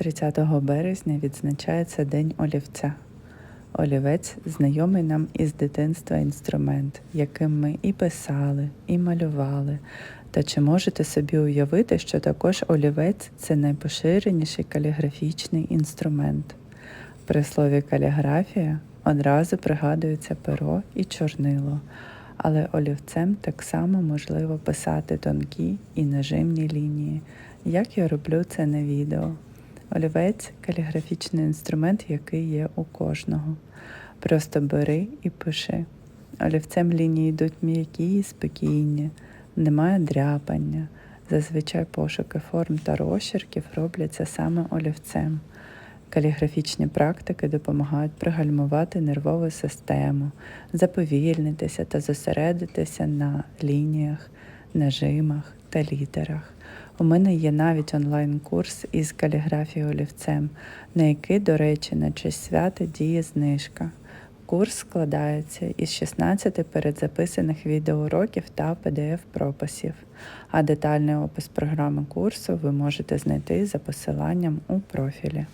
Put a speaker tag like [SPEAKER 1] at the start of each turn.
[SPEAKER 1] 30 березня відзначається День олівця. Олівець знайомий нам із дитинства інструмент, яким ми і писали, і малювали. Та чи можете собі уявити, що також олівець це найпоширеніший каліграфічний інструмент? При слові каліграфія одразу пригадується перо і чорнило, але олівцем так само можливо писати тонкі і нажимні лінії, як я роблю це на відео. Олівець каліграфічний інструмент, який є у кожного. Просто бери і пиши. Олівцем лінії йдуть м'які і спокійні, немає дряпання. Зазвичай пошуки форм та розчерків робляться саме олівцем. Каліграфічні практики допомагають пригальмувати нервову систему, заповільнитися та зосередитися на лініях, нажимах та літерах. У мене є навіть онлайн-курс із каліграфії олівцем, на який, до речі, на честь свята діє знижка. Курс складається із 16 передзаписаних відеоуроків та PDF-прописів, а детальний опис програми курсу ви можете знайти за посиланням у профілі.